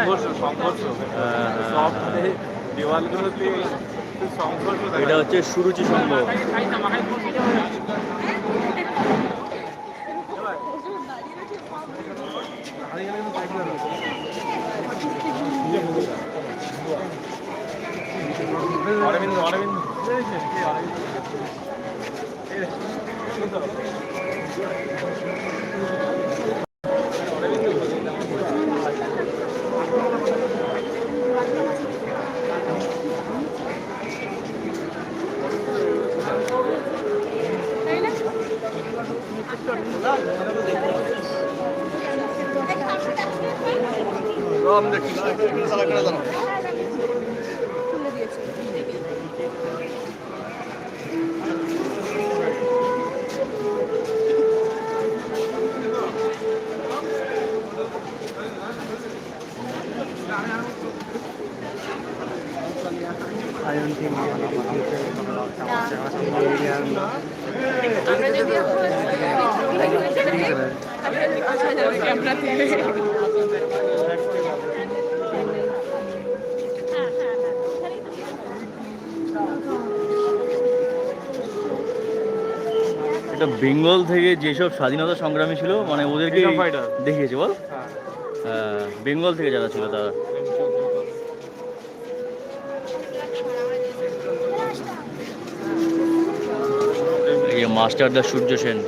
সংঘর্ষ সংঘর্ষ। সব দেওয়ালগুলোতে সংঘর্ষ এটা হচ্ছে সুরুচি সংঘ। অরবিন্দ অরবিন্দ। আমরা যদি ক্যামেরা এটা বেঙ্গল থেকে যেসব স্বাধীনতা সংগ্রামী ছিল মানে ওদেরকে দেখিয়েছে বল। হ্যাঁ, বেঙ্গল থেকে যারা ছিল তারা। এই মাস্টার দা সূর্য সেন।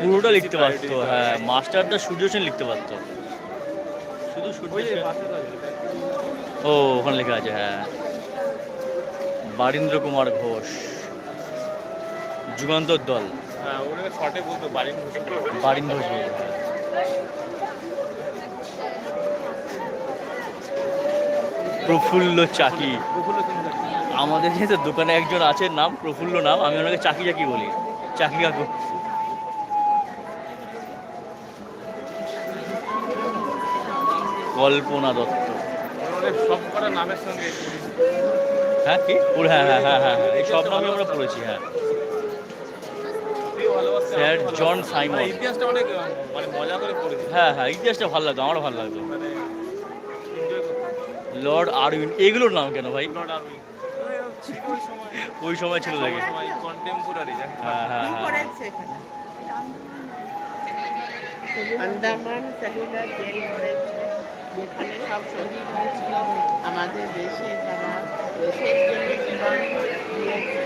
পুরোটা লিখতে পারতো হ্যাঁ মাস্টার দা সূর্য সেন লিখতে পারতো। শুধু সূর্য সেন। ও ওখানে লেখা আছে হ্যাঁ। বারীন্দ্র কুমার ঘোষ। যুগান্তর দল। হ্যাঁ ঘোষ। প্রফুল্ল চাকি। আমাদের যেহেতু দোকানে একজন আছে নাম প্রফুল্ল নাম আমি ওনাকে চাকি চাকি বলি। চাকি কাকু কল্পনা দত্ত। সব কটা নামের সঙ্গে হ্যাঁ কি? হ্যাঁ হ্যাঁ হ্যাঁ হ্যাঁ হ্যাঁ। এই সব নামে আমরা পড়েছি হ্যাঁ। Sir John Simon. মানে ইতিহাসটা অনেক মানে মজা করে পড়েছি। হ্যাঁ হ্যাঁ ইতিহাসটা ভালো লাগতো আমারও ভালো লাগতো। মানে। লর্ড আরউইন এগুলোর নাম কেন ভাই? Irving। ছিল ওই সময় ওই সময় ছিল লাগে কন্টেম্পোরারি হ্যাঁ হ্যাঁ হ্যাঁ। আন্দামান সেলুলার জেল যেখানে সব শহীদ হয়েছিল। আমাদের দেশে তারা দেশের জন্য জীবন দিয়েছে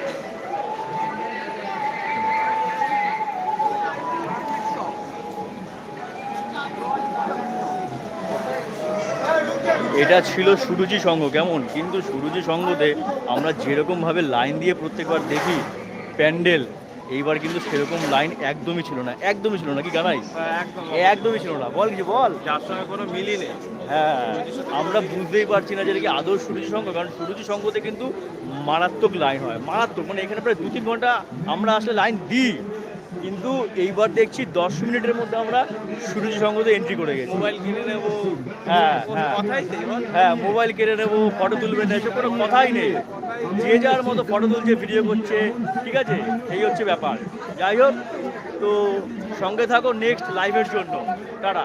এটা ছিল সুরুচি সংঘ কেমন? কিন্তু সুরুচি সংঘতে আমরা যেরকমভাবে লাইন দিয়ে প্রত্যেকবার দেখি প্যান্ডেল এইবার কিন্তু সেরকম লাইন একদমই ছিল না। একদমই ছিল না কি জানাই একদম। একদমই ছিল না। বল কিছু বল। যার সঙ্গে কোনো মিলই নেই। হ্যাঁ আমরা বুঝতেই পারছি না যে কি আদৌ সুরুচি সংঘ কারণ সুরুচি সংঘতে কিন্তু মারাত্মক লাইন হয়। মারাত্মক মানে এখানে প্রায় দু তিন ঘণ্টা আমরা আসলে লাইন দিই। কিন্তু এইবার দেখছি দশ মিনিটের মধ্যে আমরা সুরুচি সংঘতে এন্ট্রি করে গেছি। মোবাইল কিনে নেব। হ্যাঁ হ্যাঁ। বল হ্যাঁ মোবাইল কিনে নেব ফটো তুলবে না এসব কোনো কথাই নেই। যে যার মতো ফটো তুলছে ভিডিও করছে ঠিক আছে? এই হচ্ছে ব্যাপার। যাই হোক তো সঙ্গে থাকো নেক্সট লাইভের জন্য। টাটা।